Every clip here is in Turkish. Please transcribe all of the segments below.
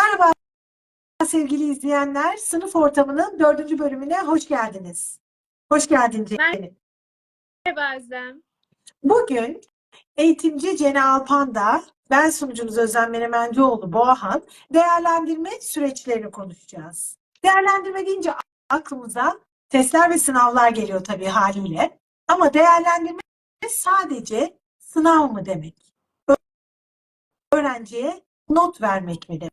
Merhaba sevgili izleyenler. Sınıf ortamının dördüncü bölümüne hoş geldiniz. Hoş geldin Ceylin. Merhaba Özlem. Bugün eğitimci Cene Alpan'da, ben sunucunuz Özlem Menemencioğlu Boğahan, değerlendirme süreçlerini konuşacağız. Değerlendirme deyince aklımıza testler ve sınavlar geliyor tabii haliyle. Ama değerlendirme sadece sınav mı demek? Öğrenciye not vermek mi demek?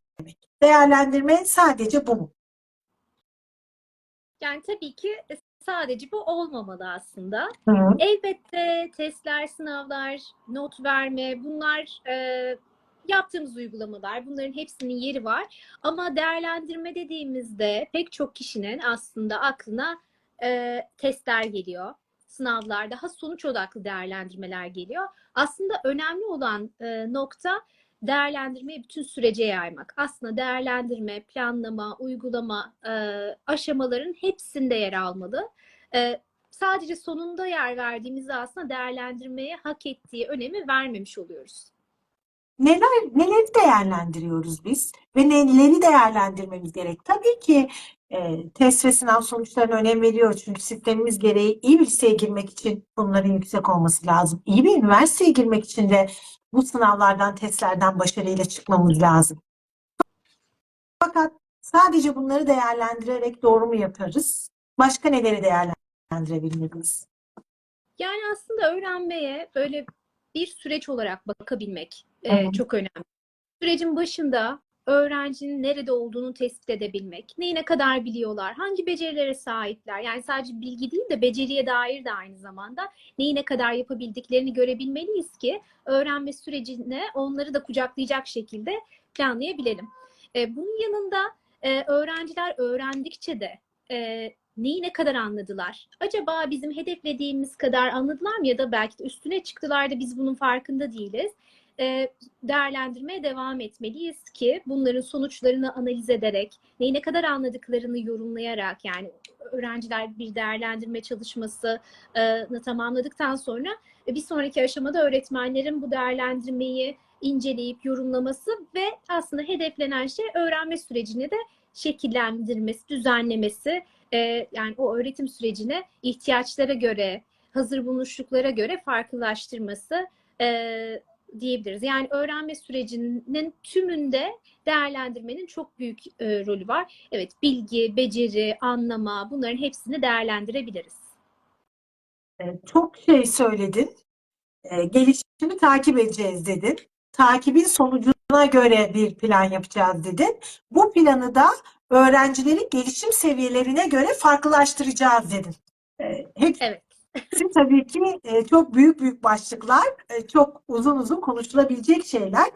Değerlendirme sadece bu mu? Yani tabii ki sadece bu olmamalı aslında. Hı. Elbette testler, sınavlar, not verme bunlar e, yaptığımız uygulamalar. Bunların hepsinin yeri var. Ama değerlendirme dediğimizde pek çok kişinin aslında aklına e, testler geliyor. Sınavlar, daha sonuç odaklı değerlendirmeler geliyor. Aslında önemli olan e, nokta değerlendirmeyi bütün sürece yaymak. Aslında değerlendirme, planlama, uygulama e, aşamaların hepsinde yer almalı. E, sadece sonunda yer verdiğimizde aslında değerlendirmeye hak ettiği önemi vermemiş oluyoruz. Neler, neleri değerlendiriyoruz biz ve neleri değerlendirmemiz gerek? Tabii ki e, test ve sınav sonuçlarına önem veriyoruz. Çünkü sistemimiz gereği iyi bir liseye girmek için bunların yüksek olması lazım. İyi bir üniversiteye girmek için de bu sınavlardan, testlerden başarıyla çıkmamız lazım. Fakat sadece bunları değerlendirerek doğru mu yaparız? Başka neleri değerlendirebiliriz? Yani aslında öğrenmeye böyle bir süreç olarak bakabilmek e, çok önemli. Sürecin başında öğrencinin nerede olduğunu tespit edebilmek, neyi ne kadar biliyorlar, hangi becerilere sahipler. Yani sadece bilgi değil de beceriye dair de aynı zamanda neyi ne kadar yapabildiklerini görebilmeliyiz ki öğrenme sürecine onları da kucaklayacak şekilde planlayabilelim. E, bunun yanında e, öğrenciler öğrendikçe de e, neyi ne kadar anladılar? Acaba bizim hedeflediğimiz kadar anladılar mı ya da belki de üstüne çıktılar da biz bunun farkında değiliz. E, değerlendirmeye devam etmeliyiz ki bunların sonuçlarını analiz ederek, neyi ne kadar anladıklarını yorumlayarak yani öğrenciler bir değerlendirme çalışmasını tamamladıktan sonra e, bir sonraki aşamada öğretmenlerin bu değerlendirmeyi inceleyip yorumlaması ve aslında hedeflenen şey öğrenme sürecini de şekillendirmesi, düzenlemesi, e, yani o öğretim sürecine ihtiyaçlara göre, hazır bulunuşluklara göre farklılaştırması e, diyebiliriz. Yani öğrenme sürecinin tümünde değerlendirmenin çok büyük e, rolü var. Evet, bilgi, beceri, anlama bunların hepsini değerlendirebiliriz. E, Çok şey söyledin. E, Gelişimi takip edeceğiz dedin. Takibin sonucuna göre bir plan yapacağız dedin. Bu planı da öğrencilerin gelişim seviyelerine göre farklılaştıracağız dedin. E, Hepsi Evet. Tabii ki e, çok büyük büyük başlıklar, e, çok uzun uzun konuşulabilecek şeyler.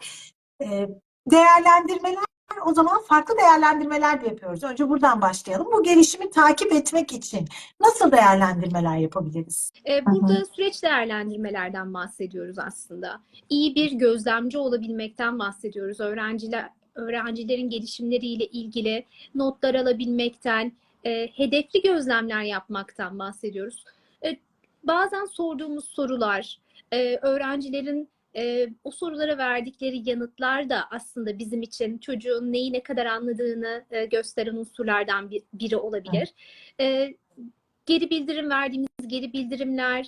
E, Değerlendirmeler o zaman farklı değerlendirmeler de yapıyoruz. Önce buradan başlayalım. Bu gelişimi takip etmek için nasıl değerlendirmeler yapabiliriz? Burada süreç değerlendirmelerden bahsediyoruz aslında. İyi bir gözlemci olabilmekten bahsediyoruz. Öğrenciler öğrencilerin gelişimleriyle ilgili notlar alabilmekten, e, hedefli gözlemler yapmaktan bahsediyoruz. E, bazen sorduğumuz sorular, e, öğrencilerin e, o sorulara verdikleri yanıtlar da aslında bizim için çocuğun neyi ne kadar anladığını gösteren unsurlardan bir- biri olabilir. Geri bildirim verdiğimiz geri bildirimler,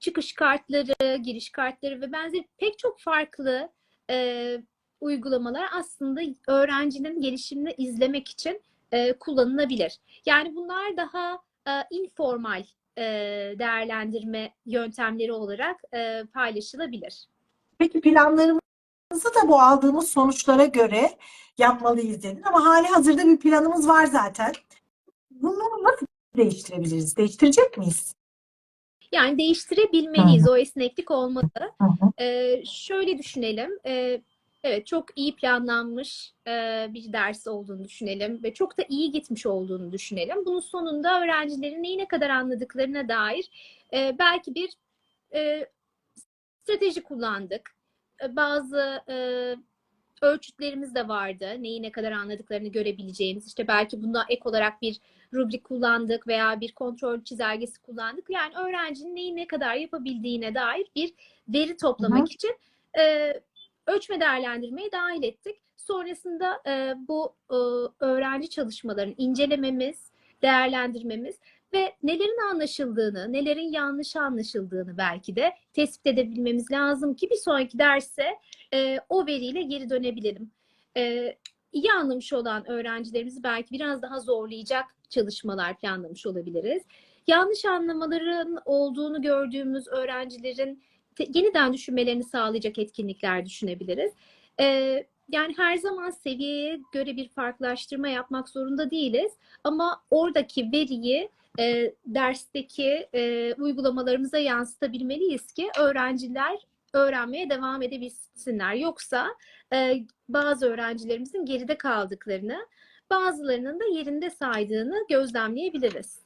çıkış kartları, giriş kartları ve benzeri pek çok farklı uygulamalar aslında öğrencinin gelişimini izlemek için kullanılabilir. Yani bunlar daha e, informal e, değerlendirme yöntemleri olarak e, paylaşılabilir. Peki planlarımızı da bu aldığımız sonuçlara göre yapmalıyız dedin ama hali hazırda bir planımız var zaten. Bunu nasıl değiştirebiliriz? Değiştirecek miyiz? Yani değiştirebilmeliyiz. O esneklik olmalı. Ee, şöyle düşünelim. Ee, evet çok iyi planlanmış e, bir ders olduğunu düşünelim ve çok da iyi gitmiş olduğunu düşünelim. Bunun sonunda öğrencilerin neyi ne kadar anladıklarına dair e, belki bir e, strateji kullandık. E, bazı e, ölçütlerimiz de vardı. Neyi ne kadar anladıklarını görebileceğimiz. İşte belki buna ek olarak bir rubrik kullandık veya bir kontrol çizelgesi kullandık. Yani öğrencinin neyi ne kadar yapabildiğine dair bir veri toplamak Hı hı. için e, ölçme değerlendirmeyi dahil ettik. Sonrasında e, bu e, öğrenci çalışmalarını incelememiz, değerlendirmemiz ve nelerin anlaşıldığını, nelerin yanlış anlaşıldığını belki de tespit edebilmemiz lazım ki bir sonraki derse e, o veriyle geri dönebilelim. E, iyi anlamış olan öğrencilerimizi belki biraz daha zorlayacak çalışmalar planlamış olabiliriz. Yanlış anlamaların olduğunu gördüğümüz öğrencilerin yeniden düşünmelerini sağlayacak etkinlikler düşünebiliriz. Ee, yani her zaman seviyeye göre bir farklılaştırma yapmak zorunda değiliz. Ama oradaki veriyi e, dersteki e, uygulamalarımıza yansıtabilmeliyiz ki öğrenciler öğrenmeye devam edebilsinler. Yoksa e, bazı öğrencilerimizin geride kaldıklarını, bazılarının da yerinde saydığını gözlemleyebiliriz.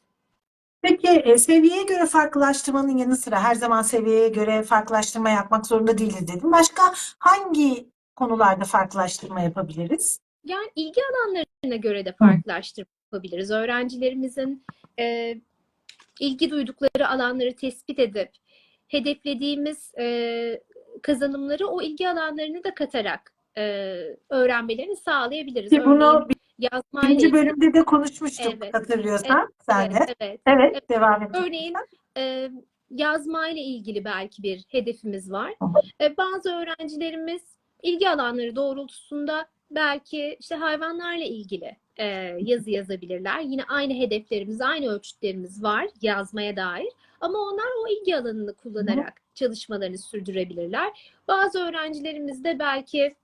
Peki e, seviyeye göre farklılaştırmanın yanı sıra her zaman seviyeye göre farklılaştırma yapmak zorunda değiliz dedim. Başka hangi konularda farklılaştırma yapabiliriz? Yani ilgi alanlarına göre de farklılaştırma yapabiliriz. Öğrencilerimizin e, ilgi duydukları alanları tespit edip hedeflediğimiz e, kazanımları o ilgi alanlarını da katarak e, öğrenmelerini sağlayabiliriz. Ki bunu Örneğin yazmayla birinci bölümde de konuşmuştuk Evet. hatırlıyorsan sen de. Evet, evet. Evet, devam et. Örneğin e, yazmayla ilgili belki bir hedefimiz var. Hı E, bazı öğrencilerimiz ilgi alanları doğrultusunda belki işte hayvanlarla ilgili e, yazı yazabilirler. Yine aynı hedeflerimiz, aynı ölçütlerimiz var yazmaya dair. Ama onlar o ilgi alanını kullanarak çalışmalarını sürdürebilirler. Bazı öğrencilerimiz de belki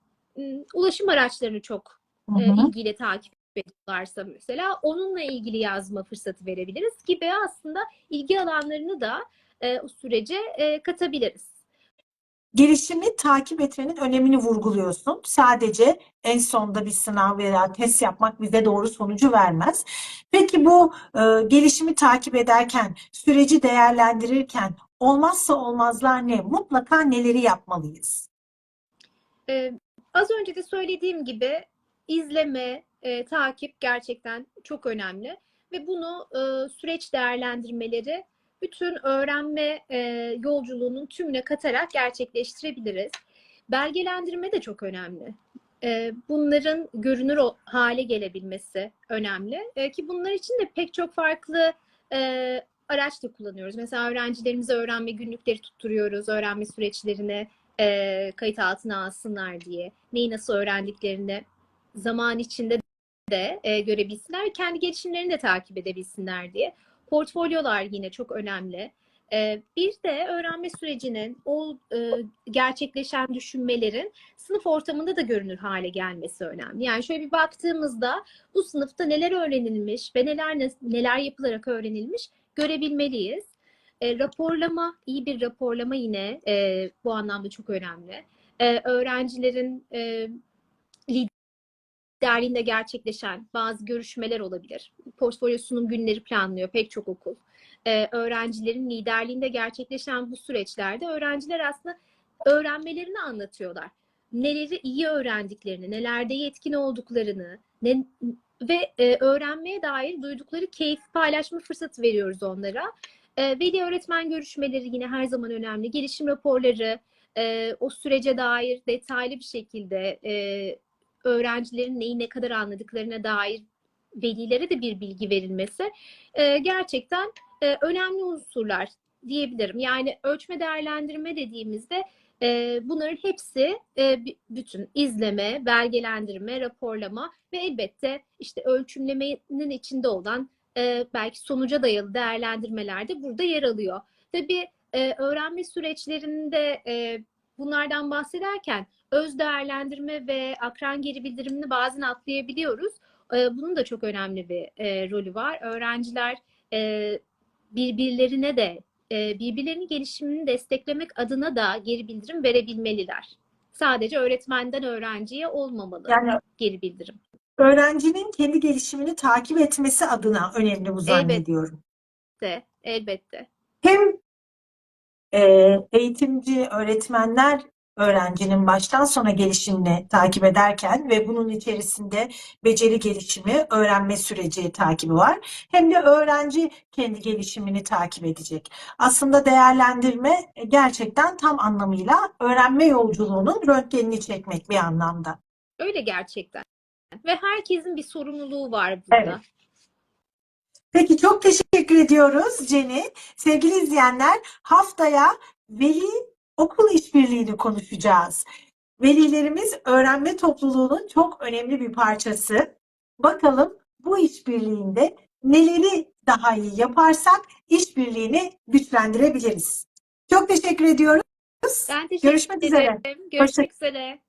ulaşım araçlarını çok Hı hı. ilgiyle takip ediyorlarsa mesela onunla ilgili yazma fırsatı verebiliriz gibi aslında ilgi alanlarını da e, o sürece e, katabiliriz. Gelişimi takip etmenin önemini vurguluyorsun. Sadece en sonda bir sınav veya test yapmak bize doğru sonucu vermez. Peki bu e, gelişimi takip ederken, süreci değerlendirirken olmazsa olmazlar ne? Mutlaka neleri yapmalıyız? E, az önce de söylediğim gibi izleme, e, takip gerçekten çok önemli ve bunu e, süreç değerlendirmeleri bütün öğrenme e, yolculuğunun tümüne katarak gerçekleştirebiliriz. Belgelendirme de çok önemli. E, bunların görünür hale gelebilmesi önemli. E, ki bunlar için de pek çok farklı e, araç da kullanıyoruz. Mesela öğrencilerimize öğrenme günlükleri tutturuyoruz, öğrenme süreçlerini e, kayıt altına alsınlar diye. Neyi nasıl öğrendiklerini zaman içinde de e, görebilsinler kendi gelişimlerini de takip edebilsinler diye. Portfolyolar yine çok önemli. E, bir de öğrenme sürecinin, o e, gerçekleşen düşünmelerin sınıf ortamında da görünür hale gelmesi önemli. Yani şöyle bir baktığımızda bu sınıfta neler öğrenilmiş ve neler neler yapılarak öğrenilmiş görebilmeliyiz. E, raporlama, iyi bir raporlama yine e, bu anlamda çok önemli. E, öğrencilerin e, liderliğinde gerçekleşen bazı görüşmeler olabilir. Portfolyo sunum günleri planlıyor pek çok okul. E, öğrencilerin liderliğinde gerçekleşen bu süreçlerde öğrenciler aslında öğrenmelerini anlatıyorlar. Neleri iyi öğrendiklerini, nelerde yetkin olduklarını ne, ve e, öğrenmeye dair duydukları keyif paylaşma fırsatı veriyoruz onlara. E, veli öğretmen görüşmeleri yine her zaman önemli. Gelişim raporları, e, o sürece dair detaylı bir şekilde e, öğrencilerin neyi ne kadar anladıklarına dair velilere de bir bilgi verilmesi e, gerçekten e, önemli unsurlar diyebilirim. Yani ölçme değerlendirme dediğimizde e, bunların hepsi e, bütün izleme, belgelendirme, raporlama ve elbette işte ölçümlemenin içinde olan e, belki sonuca dayalı değerlendirmeler de burada yer alıyor. Tabii e, öğrenme süreçlerinde e, bunlardan bahsederken öz değerlendirme ve akran geri bildirimini bazen atlayabiliyoruz. E, bunun da çok önemli bir e, rolü var. Öğrenciler e, birbirlerine de e, birbirlerinin gelişimini desteklemek adına da geri bildirim verebilmeliler. Sadece öğretmenden öğrenciye olmamalı Yani geri bildirim. öğrencinin kendi gelişimini takip etmesi adına önemli bu zannediyorum. De, elbette. Hem e, eğitimci, öğretmenler öğrencinin baştan sona gelişimini takip ederken ve bunun içerisinde beceri gelişimi, öğrenme süreci takibi var. Hem de öğrenci kendi gelişimini takip edecek. Aslında değerlendirme e, gerçekten tam anlamıyla öğrenme yolculuğunun röntgenini çekmek bir anlamda. Öyle gerçekten. Ve herkesin bir sorumluluğu var burada. Evet. Peki çok teşekkür ediyoruz Jenny. Sevgili izleyenler haftaya veli okul işbirliğini konuşacağız. Velilerimiz öğrenme topluluğunun çok önemli bir parçası. Bakalım bu işbirliğinde neleri daha iyi yaparsak işbirliğini güçlendirebiliriz. Çok teşekkür ediyoruz. Ben teşekkür Görüşmek üzere. ederim. Görüşmek üzere.